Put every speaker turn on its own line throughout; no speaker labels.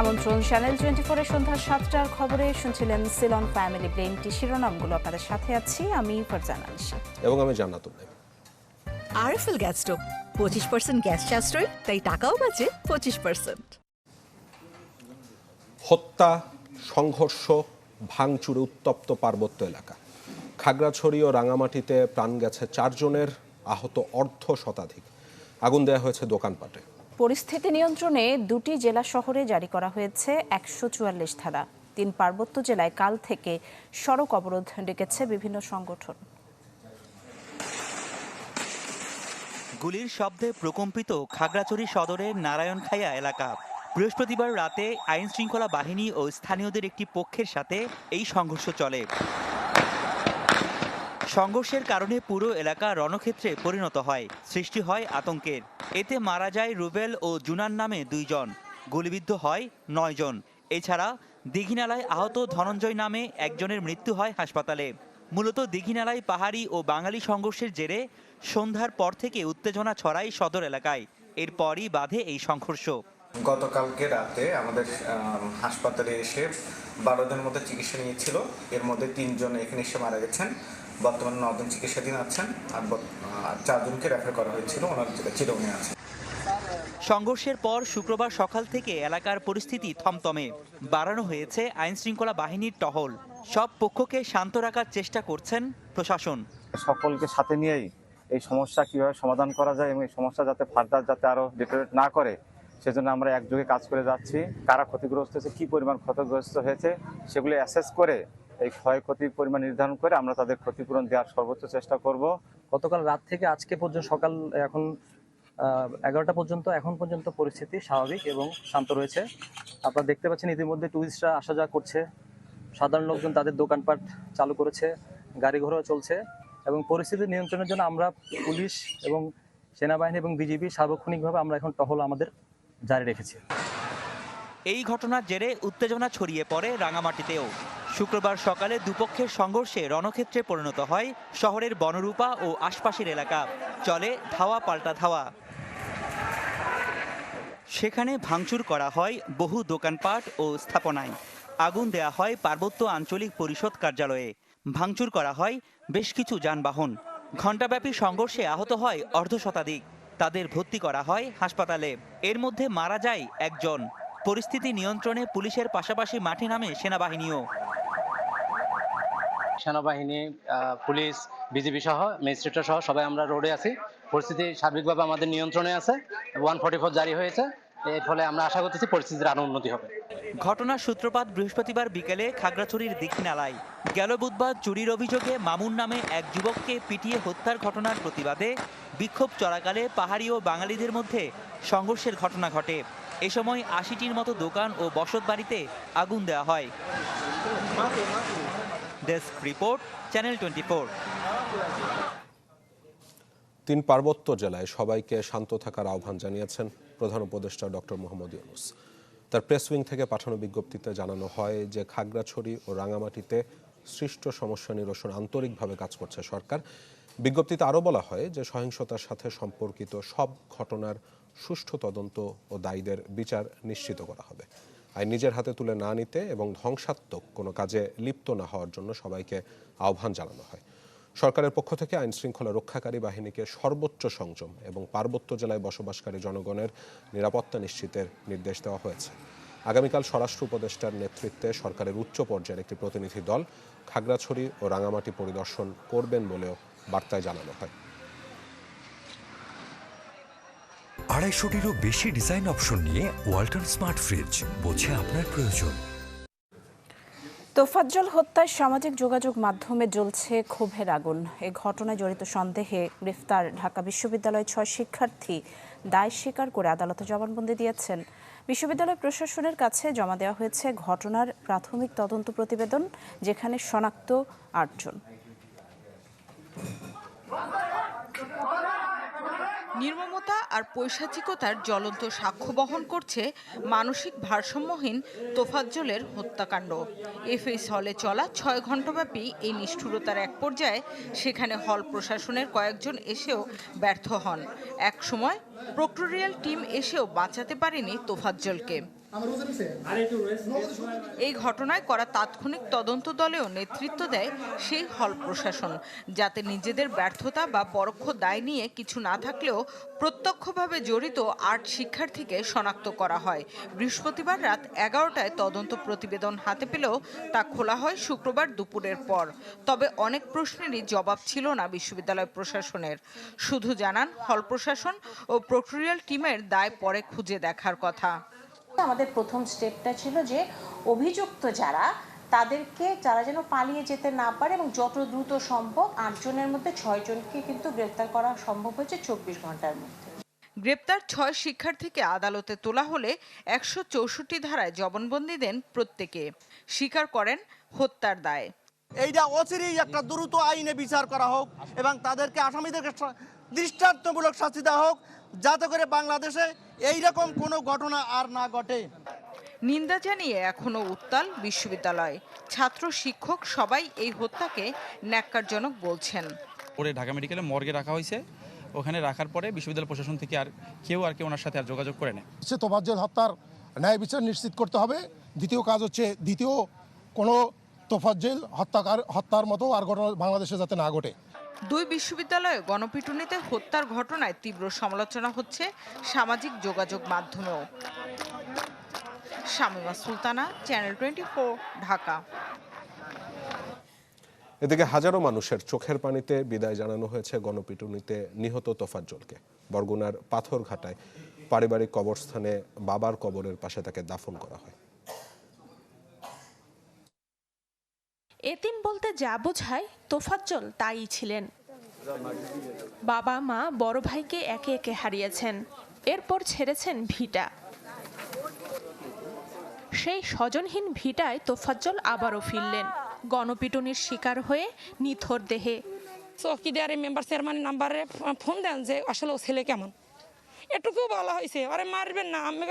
আমন্ত্রণ channel twenty ফোরের সন্ধ্যা সাতটার খবরে শুনছিলেন সিলন ফ্যামিলি ব্লেমটি শিরোনামগুলো। আপনাদের সাথে আছি আমি ফারজান আনসি
এবং আমি জান্নাতুল
আরএফএল গ্যাস স্টোভ পঁচিশ পার্সেন্ট গ্যাস সাশ্রয় তাই টাকাও বাঁচে পঁচিশ পার্সেন্ট।
হত্যা সংঘর্ষ ভাঙচুরে উত্তপ্ত পার্বত্য এলাকা। খাগড়াছড়ি ও রাঙামাটিতে প্রাণ গেছে চারজনের আহত অর্ধ শতাধিক। আগুন দেওয়া হয়েছে দোকানপাটে।
পরিস্থিতি নিয়ন্ত্রণে দুটি জেলা শহরে জারি করা হয়েছে একশো চুয়াল্লিশ ধারা তিন পার্বত্য জেলায় কাল থেকে সড়ক অবরোধ ডেকেছে বিভিন্ন সংগঠন।
গুলির শব্দে প্রকম্পিত খাগড়াছড়ি সদরের নারায়ণখাইয়া এলাকা। বৃহস্পতিবার রাতে আইন শৃঙ্খলা বাহিনী ও স্থানীয়দের একটি পক্ষের সাথে এই সংঘর্ষ চলে। সংঘর্ষের কারণে পুরো এলাকা রণক্ষেত্রে পরিণত হয়, সৃষ্টি হয় আতঙ্কের। এতে মারা যায় রুবেল ও জুনান নামে দুইজন, গুলিবিদ্ধ হয় নয়জন। এছাড়া দীঘিনালায় আহত ধনঞ্জয় নামে একজনের মৃত্যু হয় হাসপাতালে। মূলত দীঘিনালায় পাহাড়ি ও বাঙালি সংঘর্ষের জেরে সন্ধ্যার পর থেকে উত্তেজনা ছড়ায় সদর এলাকায়। এরপরই বাধে এই সংঘর্ষ।
গতকালকে রাতে আমাদের হাসপাতালে এসে বারো জনের মতো চিকিৎসা নিয়েছিল। এর মধ্যে তিনজন এখানে এসে মারা গেছেন। বর্তমানে নজন চিকিৎসাধীন আছেন আর চারজনকে রেফার করা হয়েছিল। ওনার চিরৌনে আছে
সংঘর্ষের পর শুক্রবার সকাল থেকে এলাকার পরিস্থিতি থমথমে। বাড়ানো হয়েছে আইন শৃঙ্খলা বাহিনীর টহল। সব পক্ষকে শান্ত রাখার চেষ্টা করছেন প্রশাসন।
সকলকে সাথে নিয়েই এই সমস্যা কীভাবে সমাধান করা যায় এবং এই সমস্যা যাতে ফার্দার যাতে আরও ডিটোরেট না করে সেজন্য আমরা একযোগে কাজ করে যাচ্ছি। কারা ক্ষতিগ্রস্ত হয়েছে, কি পরিমাণ ক্ষতিগ্রস্ত হয়েছে, সেগুলো অ্যাসেস করে এই ক্ষয়ক্ষতির পরিমাণ নির্ধারণ করে আমরা তাদের ক্ষতিপূরণ দেওয়ার সর্বোচ্চ চেষ্টা করব।
গতকাল রাত থেকে আজকে পর্যন্ত সকাল, এখন এগারোটা পর্যন্ত, এখন পর্যন্ত পরিস্থিতি স্বাভাবিক এবং শান্ত রয়েছে। আপনারা দেখতে পাচ্ছেন ইতিমধ্যে টুরিস্টরা আসা যাওয়া করছে। সাধারণ লোকজন তাদের দোকানপাট চালু করেছে, গাড়ি ঘোড়া চলছে এবং পরিস্থিতি নিয়ন্ত্রণের জন্য আমরা পুলিশ এবং সেনাবাহিনী এবং বিজিবি সার্বক্ষণিকভাবে আমরা এখন টহল আমাদের জারি রেখেছি।
এই ঘটনার জেরে উত্তেজনা ছড়িয়ে পড়ে রাঙামাটিতেও। শুক্রবার সকালে দুপক্ষের সংঘর্ষে রণক্ষেত্রে পরিণত হয় শহরের বনরূপা ও আশপাশের এলাকা। চলে ধাওয়া পাল্টা ধাওয়া। সেখানে ভাঙচুর করা হয় বহু দোকানপাট ও স্থাপনায়। আগুন দেয়া হয় পার্বত্য আঞ্চলিক পরিষদ কার্যালয়ে। ভাঙচুর করা হয় বেশ কিছু যানবাহন। ঘণ্টাব্যাপী সংঘর্ষে আহত হয় অর্ধ শতাধিক। তাদের ভর্তি করা হয় হাসপাতালে। এর মধ্যে মারা যায় একজন। পরিস্থিতি নিয়ন্ত্রণে পুলিশের পাশাপাশি মাঠে নামে সেনাবাহিনীও।
সেনাবাহিনী পুলিশ, বিজিবি সহ ম্যাজিস্ট্রেটরা সহ সবাই আমরা রোডে আছি। পরিস্থিতি সার্বিকভাবে আমাদের নিয়ন্ত্রণে আছে। ওয়ান ফোর জারি হয়েছে। এর ফলে আমরা আশা করতেছি পরিস্থিতির আরও উন্নতি হবে।
ঘটনার সূত্রপাত বৃহস্পতিবার বিকেলে খাগড়াছড়ির দীঘিনালায় গেল বুধবার চুরির অভিযোগে মামুন নামে এক যুবককে পিটিয়ে হত্যার ঘটনার প্রতিবাদে বিক্ষোভ চলাকালে পাহাড়ি ও বাঙালিদের মধ্যে সংঘর্ষের ঘটনা ঘটে। এ সময় আশিটির মতো দোকান ও বসত বাড়িতে আগুন দেওয়া হয়। ডেস্ক রিপোর্ট, চ্যানেল টোয়েন্টি
তিন পার্বত্য জেলায় সবাইকে শান্ত থাকার আহ্বান জানিয়েছেন প্রধান উপদেষ্টা ডক্টর মোহাম্মদ ইউনুস। তার প্রেস উইং থেকে পাঠানো বিজ্ঞপ্তিতে জানানো হয় যে খাগড়াছড়ি ও রাঙামাটিতে সৃষ্ট সমস্যা নিরসন আন্তরিকভাবে কাজ করছে সরকার। বিজ্ঞপ্তিতে আরও বলা হয় যে সহিংসতার সাথে সম্পর্কিত সব ঘটনার সুষ্ঠু তদন্ত ও দায়ীদের বিচার নিশ্চিত করা হবে। আইন নিজের হাতে তুলে না নিতে এবং ধ্বংসাত্মক কোনো কাজে লিপ্ত না হওয়ার জন্য সবাইকে আহ্বান জানানো হয়। সরকারের পক্ষ থেকে আইন শৃঙ্খলা রক্ষাকারী বাহিনীকে সর্বোচ্চ সংযম এবং পার্বত্য জেলায় বসবাসকারী জনগণের নিরাপত্তা নিশ্চিতের নির্দেশ দেওয়া হয়েছে। আগামীকাল স্বরাষ্ট্র উপদেষ্টার নেতৃত্বে সরকারের উচ্চ পর্যায়ের একটি প্রতিনিধি দল খাগড়াছড়ি ও রাঙামাটি পরিদর্শন করবেন বলেও বার্তায় জানানো হয়।
আড়াইশোটিরও বেশি ডিজাইন অপশন নিয়ে ওয়াল্টন স্মার্ট ফ্রিজ, বোঝে আপনার প্রয়োজন।
তোফাজ্জল হত্যায় সামাজিক যোগাযোগ মাধ্যমে জ্বলছে ক্ষোভের আগুন। এ ঘটনায় জড়িত সন্দেহে গ্রেফতার ঢাকা বিশ্ববিদ্যালয়ের ছয় শিক্ষার্থী দায় স্বীকার করে আদালতে জবানবন্দি দিয়েছেন। বিশ্ববিদ্যালয় প্রশাসনের কাছে জমা দেওয়া হয়েছে ঘটনার প্রাথমিক তদন্ত প্রতিবেদন, যেখানে শনাক্ত আটজন।
নির্মমতা আর পৈশাচিকতার জ্বলন্ত সাক্ষ্য বহন করছে মানসিক ভারসাম্যহীন তোফাজ্জলের হত্যাকাণ্ড। এফএস হলে চলা ছয় ঘণ্টাব্যাপী এই নিষ্ঠুরতার এক পর্যায়ে সেখানে হল প্রশাসনের কয়েকজন এসেও ব্যর্থ হন। এক সময় প্রক্টোরিয়াল টিম এসেও বাঁচাতে পারেনি তোফাজ্জলকে। এই ঘটনায় করা তাৎক্ষণিক তদন্ত দলেও নেতৃত্ব দেয় সেই হল প্রশাসন যাতে নিজেদের ব্যর্থতা বা পরোক্ষ দায় নিয়ে কিছু না থাকলেও প্রত্যক্ষভাবে জড়িত আট শিক্ষার্থীকে শনাক্ত করা হয়। বৃহস্পতিবার রাত এগারোটায় তদন্ত প্রতিবেদন হাতে পেলেও তা খোলা হয় শুক্রবার দুপুরের পর। তবে অনেক প্রশ্নেরই জবাব ছিল না বিশ্ববিদ্যালয় প্রশাসনের। শুধু জানান হল প্রশাসন ও প্রক্রিয়াল টিমের দায় পরে খুঁজে দেখার কথা।
আমাদের প্রথম স্টেপটা ছিল যে অভিযুক্ত যারা তাদেরকে যারা যেন পালিয়ে যেতে না পারে এবং যত দ্রুত সম্ভব আটজনের মধ্যে ছয়জনকে কিন্তু গ্রেফতার করা সম্ভব হয়েছে চব্বিশ ঘণ্টার মধ্যে।
গ্রেপ্তার ছয় শিক্ষার্থীকে আদালতে তোলা হলে একশো চৌষট্টি ধারায় জবানবন্দি দেন প্রত্যেকে। স্বীকার করেন হত্যার দায়।
এইটা অচিরেই একটা দ্রুত আইনে বিচার করা হোক এবং তাদেরকে আসামিদেরকে দৃষ্টান্তমূলক শাস্তি দেওয়া হোক যাতে করে বাংলাদেশে এই রকম কোনো ঘটনা আর না ঘটে।
নিন্দা জানিয়ে এখনও উত্তাল বিশ্ববিদ্যালয়। ছাত্র শিক্ষক সবাই এই হত্যাকে ন্যাক্কারজনক বলছেন।
পরে ঢাকা মেডিকেলে মর্গে রাখা হয়েছে। ওখানে রাখার পরে বিশ্ববিদ্যালয় প্রশাসন থেকে আর কেউ আর কেউ ওনার সাথে আর যোগাযোগ করে না
সে তোফাজ্জল হত্যার ন্যায় বিচার নিশ্চিত করতে হবে। দ্বিতীয় কাজ হচ্ছে দ্বিতীয় কোনো তোফাজ্জেল হত্যাকার হত্যার মতো আর ঘটনা বাংলাদেশে যাতে না ঘটে।
দুই বিশ্ববিদ্যালয়ে গণপিটুনিতে হত্যার ঘটনায় তীব্র সমালোচনা হচ্ছে সামাজিক যোগাযোগ মাধ্যমেও। Shamima Sultana channel twenty Dhaka.
এদিকে হাজারো মানুষের চোখের পানিতে বিদায় জানানো হয়েছে গণপিটুনিতে নিহত তোফাজ্জলকে। বরগুনার পাথরঘাটায় পারিবারিক কবরস্থানে বাবার কবরের পাশে তাকে দাফন করা হয়।
এতিম বলতে যা বোঝায় তোফাজ্জল তাই ছিলেন। বাবা, মা, বড় ভাইকে একে একে হারিয়েছেন। এরপর ছেড়েছেন ভিটা। সেই স্বজনহীন ভিটায় তোফাজ্জল আবারও ফিরলেন। গণপিটুনির শিকার হয়ে নিথর দেহে।
চৌকিদারি মেম্বার চেয়ারম্যান নাম্বারে ফোন দেন যে, আসলে ও ছেলে কেমন? এটুকু বলা হয়েছে আরে মারবেন না আমি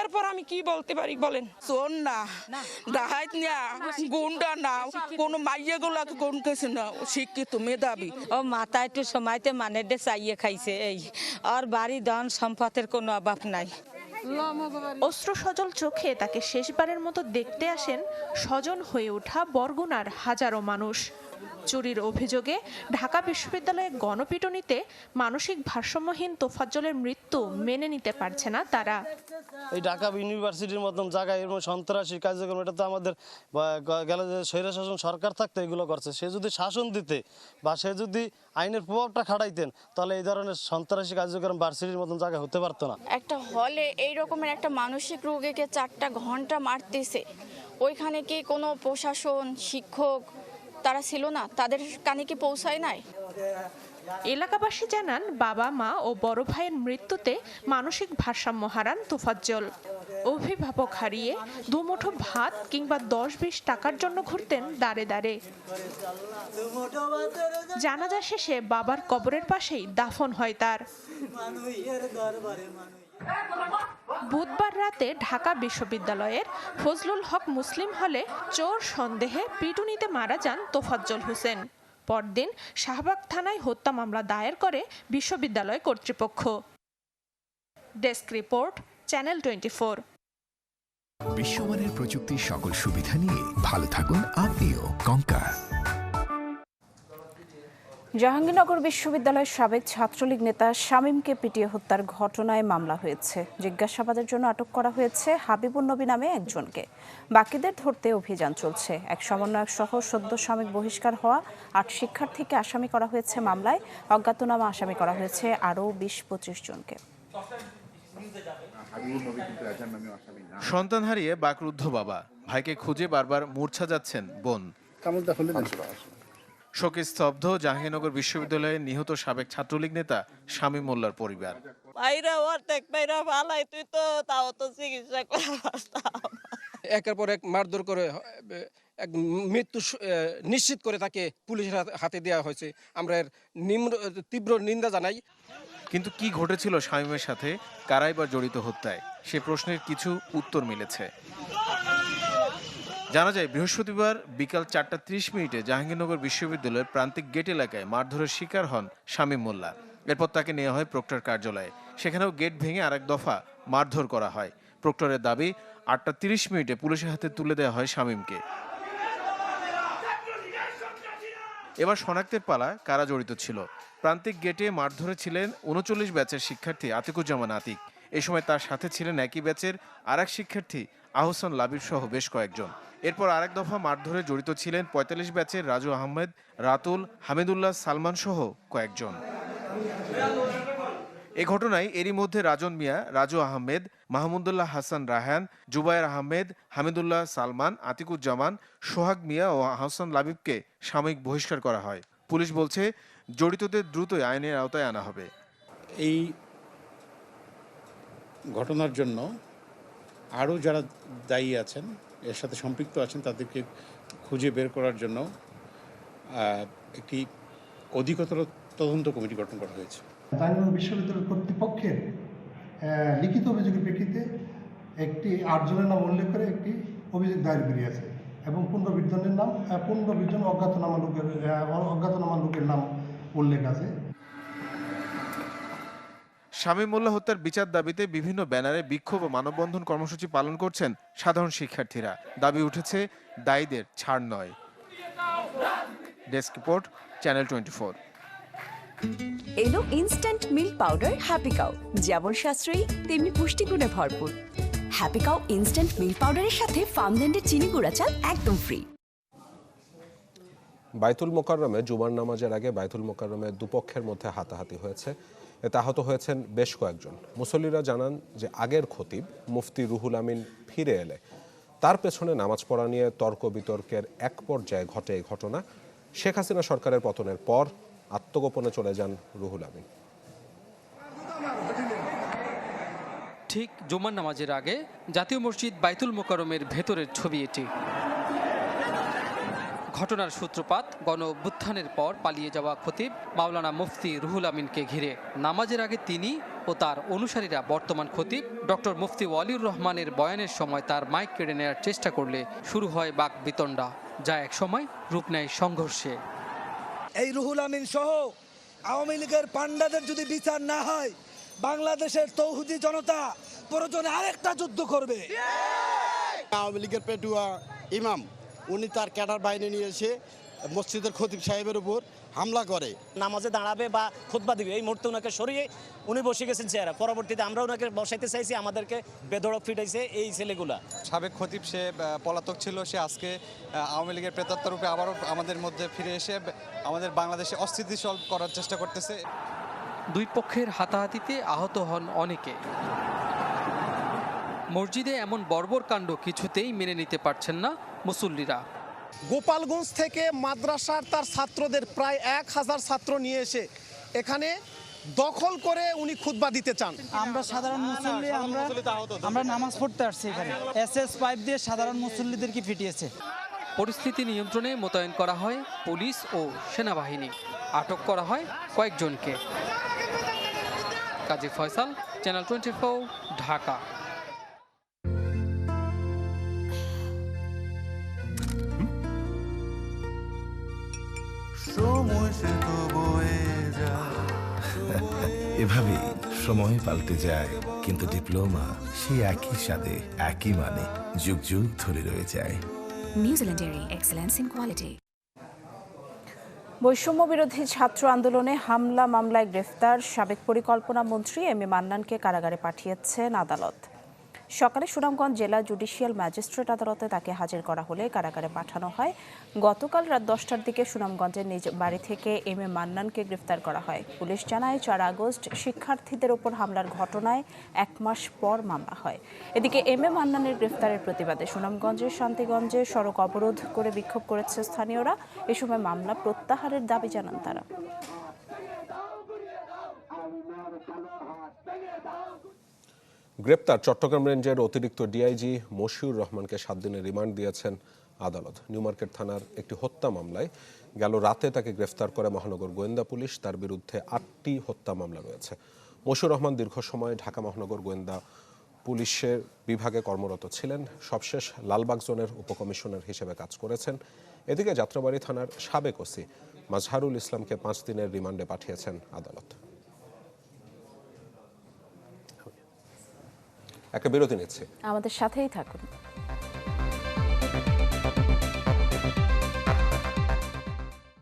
এরপর আমি কি বলতে পারি বলেন?
শোন না ডাহাইত না গুন্ডা না কোনো মাইয়ে গুলাকে কোন কিছু না ও শিক্ষিত মেধাবী।
ও মাথা একটু সময়তে মানে ডে চাইয়ে খাইছে এই। আর বাড়ি ধন সম্পদের কোনো অভাব নাই।
অস্ত্র সজল চোখে তাকে শেষবারের মতো দেখতে আসেন স্বজন হয়ে ওঠা বরগুনার হাজারো মানুষ। চুরির অভিযোগে ঢাকা বিশ্ববিদ্যালয়ে গণপিটুনিতে মানসিক ভারসাম্যহীন তোফাজ্জলের মৃত্যু মেনে নিতে পারছে না তারা।
এই ঢাকা ইউনিভার্সিটির মতন জায়গায় এরকম সন্ত্রাসী কার্যক্রম এটা তো আমাদের গেল যে স্বৈরশাসন সরকার থাকতে এগুলো করছে। সে যদি শাসন দিতে বা সে যদি আইনের প্রভাবটা খাটাইতেন তাহলে এই ধরনের সন্ত্রাসী কার্যক্রম ভার্সিটির মতন জায়গায় হতে পারতো না।
একটা হলে এই রকমের একটা মানসিক রোগীকে চারটা ঘণ্টা মারতেছে। ওইখানে কি কোনো প্রশাসন শিক্ষক তারা ছিল না, তাদের কানে কি পৌঁছায় নাই?
এলাকাবাসী জানান, বাবা, মা ও বড় ভাইয়ের মৃত্যুতে মানসিক ভারসাম্য হারান তোফাজ্জল। অভিভাবক হারিয়ে দুমুঠো ভাত কিংবা দশ বিশ টাকার জন্য ঘুরতেন দাঁড়ে দাঁড়ে জানাজা শেষে বাবার কবরের পাশেই দাফন হয় তার। বুধবার রাতে ঢাকা বিশ্ববিদ্যালয়ের ফজলুল হক মুসলিম হলে চোর সন্দেহে পিটুনিতে মারা যান তোফাজ্জল হোসেন। পরদিন শাহবাগ থানায় হত্যা মামলা দায়ের করে বিশ্ববিদ্যালয় কর্তৃপক্ষ। Desk report, channel twenty four
বিশ্বমানের প্রযুক্তির সকল সুবিধা নিয়ে ভালো থাকুন আপনিও কঙ্কা
জাহাঙ্গীরনগর বিশ্ববিদ্যালয়ের সাবেক ছাত্রলীগ নেতা শামীমকে পিটিয়ে হত্যার ঘটনায় মামলা হয়েছে। জিজ্ঞাসাবাদের জন্য আটক করা হয়েছে হাবিবুর নবী নামে একজনকে। বাকিদের ধরতে অভিযান চলছে। এক সমন্বয়ক সহ সদ্য সাময়িক বহিষ্কার হওয়া আট শিক্ষার্থীকে আসামি করা হয়েছে মামলায়। অজ্ঞাতনামা আসামি করা হয়েছে আরও বিশ পঁচিশ জনকে।
সন্তান হারিয়ে বাকরুদ্ধ বাবা। ভাইকে খুঁজে বারবার মূর্ছা যাচ্ছেন বোন। শোকে স্তব্ধ জাহাঙ্গীরনগর বিশ্ববিদ্যালয়ের নিহত সাবেক ছাত্রলীগ নেতা শামীম মোল্লার পরিবার।
বাইরে অর্ধেক বাইরে ভালাই তুই তো তাও তো চিকিৎসা করে
একের পর এক মারধর করে এক মৃত্যু নিশ্চিত করে তাকে পুলিশের হাতে- হাতে দেওয়া হয়েছে। আমরা এর নিম্ন তীব্র নিন্দা জানাই।
কিন্তু কি ঘটেছিল শামীমের সাথে? কারাই বা জড়িত হত্যায়? সে প্রশ্নের কিছু উত্তর মিলেছে। জানা যায়, বৃহস্পতিবার বিকাল চারটা ত্রিশ মিনিটে জাহাঙ্গীরনগর বিশ্ববিদ্যালয়ের প্রান্তিক গেট এলাকায় মারধরের শিকার হন শামীম মোল্লা। এরপর তাকে নেওয়া হয় প্রক্টর কার্যালয়ে। সেখানেও গেট ভেঙে আরেক দফা মারধর করা হয়। প্রক্টরের দাবি, আটটা তিরিশ মিনিটে পুলিশের হাতে তুলে দেওয়া হয় শামীমকে। এবার শনাক্তের পালা কারা জড়িত ছিল? প্রান্তিক গেটে মারধরে ছিলেন উনচল্লিশ ব্যাচের শিক্ষার্থী আতিকুজ্জামান আতিক। এ সময় তার সাথে ছিলেন একই ব্যাচের আরেক শিক্ষার্থী আহসান লাবিব সহ বেশ কয়েকজন। এরপর আরেক দফা মারধরে জড়িত ছিলেন পঁয়তাল্লিশ ব্যাচের রাজু আহমেদ, রাতুল, হামিদুল্লাহ, সালমান সহ কয়েকজন। এ ঘটনায় এরই মধ্যে রাজন মিয়া, রাজু আহমেদ, মাহমুদুল্লাহ হাসান রাহান জুবায়ের আহমেদ, হামিদুল্লাহ সালমান, আতিকুজ্জামান, সোহাগ মিয়া ও আহসান লাবিবকে সাময়িক বহিষ্কার করা হয়। পুলিশ বলছে, জড়িতদের দ্রুতই আইনের আওতায় আনা হবে।
এই ঘটনার জন্য আরও যারা দায়ী আছেন, এর সাথে সম্পৃক্ত আছেন, তাদেরকে খুঁজে বের করার জন্য একটি অধিকতর তদন্ত কমিটি গঠন করা হয়েছে।
জাহাঙ্গীরনগর বিশ্ববিদ্যালয় কর্তৃপক্ষের লিখিত অভিযোগের প্রেক্ষিতে একটি আটজনের নাম উল্লেখ করে একটি অভিযোগ দায়ের করিয়াছে এবং পুনর্বিজ্ঞানের নাম পুনর্বিজ্ঞান অজ্ঞাতনামা লোকের অজ্ঞাতনামা লোকের নাম উল্লেখ আছে।
শামীম মোল্লা হত্যার বিচার দাবিতে বিভিন্ন ব্যানারে বিক্ষোভ ও মানববন্ধন কর্মসূচি পালন করছেন সাধারণ শিক্ষার্থীরা। দাবি উঠেছে দায়ীদের ছাড় নয়। Desk report channel twenty four.
এলো instant milk powder happy cow যেমন সাশ্রয়ী তেমনি পুষ্টিগুণে ভরপুর। হ্যাপি কাউ ইনস্ট্যান্ট মিল্ক পাউডারের সাথে ফার্মল্যান্ডের চিনি গুঁড়া চাল একদম ফ্রি
বাইতুল মোকাররমে জুমার নামাজের আগে বাইতুল মোকাররমে দুপক্ষের মধ্যে হাতাহাতি হয়েছে। এতে আহত হয়েছেন বেশ কয়েকজন। মুসল্লিরা জানান যে আগের খতিব মুফতি রুহুল আমিন ফিরে এলে তার পেছনে নামাজ পড়া নিয়ে তর্ক বিতর্কের এক পর্যায়ে ঘটে এই ঘটনা। শেখ হাসিনা সরকারের পতনের পর আত্মগোপনে চলে যান রুহুল আমিন।
ঠিক জুমার নামাজের আগে জাতীয় মসজিদ বাইতুল মোকারমের ভেতরের ছবি এটি। ঘটনার সূত্রপাত গণ অভ্যুত্থানের পর পালিয়ে যাওয়া খতিব মাওলানা মুফতি রুহুল আমিনকে ঘিরে। নামাজের আগে তিনি ও তার অনুসারীরা বর্তমান খতিব ডক্টর মুফতি ওয়ালিউর রহমানের বয়ানের সময় তার মাইক কেড়ে নেওয়ার চেষ্টা করলে শুরু হয় বাক বিতণ্ডা যা একসময় রূপ নেয় সংঘর্ষে।
এই রুহুল আমিন সহ আওয়ামী লীগের পান্ডাদের যদি বিচার না হয় বাংলাদেশের তৌহুদি জনতা প্রয়োজনে আরেকটা যুদ্ধ করবে।
আওয়ামী লীগের পেটুয়া ইমাম উনি তার ক্যাডার বাহিনী নিয়ে এসে মসজিদের খতিব সাহেবের উপর হামলা করে।
নামাজে দাঁড়াবে বা খুতবা দিবে এই মুহূর্তে ওনাকে সরিয়ে উনি বসে গেছেন চেয়ারে। পরবর্তীতে আমরা ওনাকে বসাইতে চাইছি আমাদেরকে বেদড়ক ফিটাইছে এই ছেলেগুলা।
সাবেক খতিব সে পলাতক ছিল সে আজকে আওয়ামী লীগের প্রেতাত্মার রূপে আবারও আমাদের মধ্যে ফিরে এসে আমাদের বাংলাদেশে অস্থিতিশীল করার চেষ্টা করতেছে।
দুই পক্ষের হাতাহাতিতে আহত হন অনেকে। মসজিদে এমন বর্বর কাণ্ড কিছুতেই মেনে নিতে পারছেন না মুসল্লিরা।
গোপালগঞ্জ থেকে মাদ্রাসার তার ছাত্রদের প্রায় এক হাজার ছাত্র নিয়ে এসে এখানে দখল করে উনি খুতবা দিতে চান।
আমরা সাধারণ মুসল্লি আমরা আমরা নামাজ পড়তে আসছি এখানে। এস এস পাইপ দিয়ে সাধারণ মুসল্লিদেরকে ফিটিয়েছে
পরিস্থিতি নিয়ন্ত্রণে মোতায়েন করা হয় পুলিশ ও সেনাবাহিনী। আটক করা হয় কয়েকজনকে। Kazi Faisal channel twenty Dhaka.
এভাবেই সময় পাল্টে যায় কিন্তু ডিপ্লোমা সেই একই সাথে একই মানে যুগ যুগ ধরে রয়ে যায়।
নিউজিল্যান্ডের এক্সেলেন্স ইন কোয়ালিটি।
বৈষম্য বিরোধী ছাত্র আন্দোলনে হামলা মামলায় গ্রেফতার সাবেক পরিকল্পনা মন্ত্রী এম এ মান্নানকে কারাগারে পাঠিয়েছেন আদালত। সকালে সুনামগঞ্জ জেলা জুডিশিয়াল ম্যাজিস্ট্রেট আদালতে তাকে হাজির করা হলে কারাগারে পাঠানো হয় গতকাল রাত দশটার দিকে সুনামগঞ্জের নিজ বাড়ি থেকে এম এ মান্নানকে গ্রেফতার করা হয় পুলিশ জানায় চার আগস্ট শিক্ষার্থীদের ওপর হামলার ঘটনায় এক মাস পর মামলা হয় এদিকে এম এ মান্নানের গ্রেফতারের প্রতিবাদে সুনামগঞ্জের শান্তিগঞ্জে সড়ক অবরোধ করে বিক্ষোভ করেছে স্থানীয়রা এ সময় মামলা প্রত্যাহারের দাবি জানান তারা
গ্রেপ্তার চট্টগ্রাম রেঞ্জের অতিরিক্ত ডিআইজি মশিউর রহমানকে সাত দিনের রিমান্ড দিয়েছেন আদালত। নিউমার্কেট থানার একটি হত্যা মামলায় গেল রাতে তাকে গ্রেফতার করে মহানগর গোয়েন্দা পুলিশ। তার বিরুদ্ধে আটটি হত্যা মামলা রয়েছে। মশিউর রহমান দীর্ঘ সময় ঢাকা মহানগর গোয়েন্দা পুলিশের বিভাগে কর্মরত ছিলেন। সবশেষ লালবাগ জোনের উপকমিশনার হিসেবে কাজ করেছেন। এদিকে যাত্রাবাড়ি থানার সাবেক ওসি মাজহারুল ইসলামকে পাঁচ দিনের রিমান্ডে পাঠিয়েছেন আদালত। একটা বিরতি নিচ্ছে।
আমাদের সাথেই থাকুন।